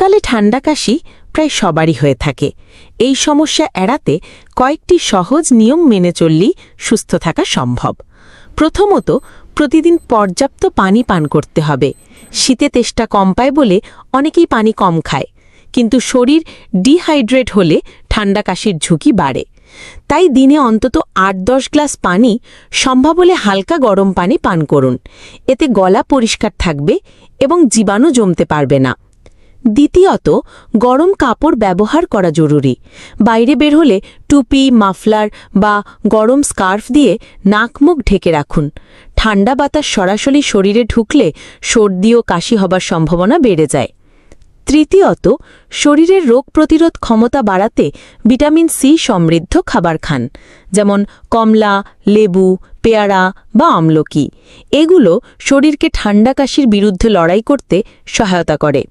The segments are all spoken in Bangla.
শীতকালে ঠান্ডা কাশি প্রায় সবারই হয়ে থাকে। এই সমস্যা এড়াতে কয়েকটি সহজ নিয়ম মেনে চললেই সুস্থ থাকা সম্ভব। প্রথমত, প্রতিদিন পর্যাপ্ত পানি পান করতে হবে। শীতে তেষ্টা কম পায় বলে অনেকেই পানি কম খায়। কিন্তু শরীর ডিহাইড্রেট হলে ঠান্ডা কাশির ঝুঁকি বাড়ে। তাই দিনে অন্তত আট দশ গ্লাস পানি সম্ভব হলে হালকা গরম পানি পান করুন। এতে গলা পরিষ্কার থাকবে এবং জীবাণু জমতে পারবে না। দ্বিতীয়ত, গরম কাপড় ব্যবহার করা জরুরি। বাইরে বের হলে টুপি, মাফলার বা গরম স্কার্ফ দিয়ে নাক মুখ ঢেকে রাখুন। ঠান্ডা বাতাস সরাসরি শরীরে ঢুকলে সর্দি ও কাশি হবার সম্ভাবনা বেড়ে যায়। তৃতীয়ত, শরীরের রোগ প্রতিরোধ ক্ষমতা বাড়াতে ভিটামিন সি সমৃদ্ধ খাবার খান, যেমন কমলা, লেবু, পেয়ারা বা আমলকি। এগুলো শরীরকে ঠান্ডা কাশির বিরুদ্ধে লড়াই করতে সহায়তা করে।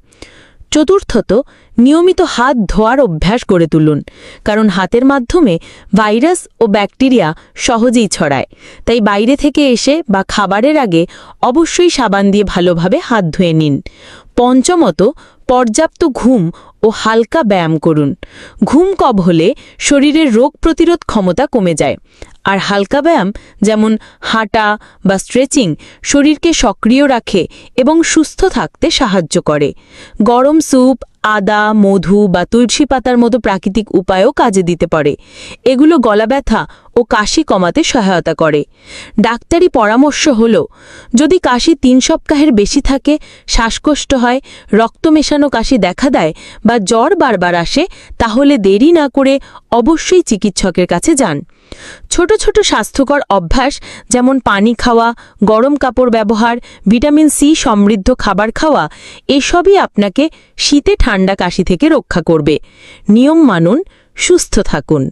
চতুর্থত নিয়মিত হাত ধোয়ার অভ্যাস গড়ে তুলুন, কারণ হাতের মাধ্যমে ভাইরাস ও ব্যাকটেরিয়া সহজেই ছড়ায়। তাই বাইরে থেকে এসে বা খাবারের আগে অবশ্যই সাবান দিয়ে ভালোভাবে হাত ধুয়ে নিন। পঞ্চমত, পর্যাপ্ত ঘুম ও হালকা ব্যায়াম করুন। ঘুম কম হলে শরীরের রোগ প্রতিরোধ ক্ষমতা কমে যায়। আর হালকা ব্যায়াম, যেমন হাঁটা বা স্ট্রেচিং, শরীরকে সক্রিয় রাখে এবং সুস্থ থাকতে সাহায্য করে। গরম স্যুপ, আদা, মধু বা তুলসী পাতার মতো প্রাকৃতিক উপায়ও কাজে দিতে পারে। এগুলো গলা ব্যথা ও কাশি কমাতে সহায়তা করে। ডাক্তারি পরামর্শ হল, যদি কাশি তিন সপ্তাহের বেশি থাকে, শ্বাসকষ্ট হয়, রক্ত মেশানো কাশি দেখা দেয় বা জ্বর বারবার আসে, তাহলে দেরি না করে অবশ্যই চিকিৎসকের কাছে যান। ছোট ছোট স্বাস্থ্যকর অভ্যাস, যেমন পানি খাওয়া, গরম কাপড় ব্যবহার, ভিটামিন সি সমৃদ্ধ খাবার খাওয়া, এসবই আপনাকে শীতে ঠান্ডা কাশি থেকে রক্ষা করবে। নিয়ম মানুন, সুস্থ থাকুন।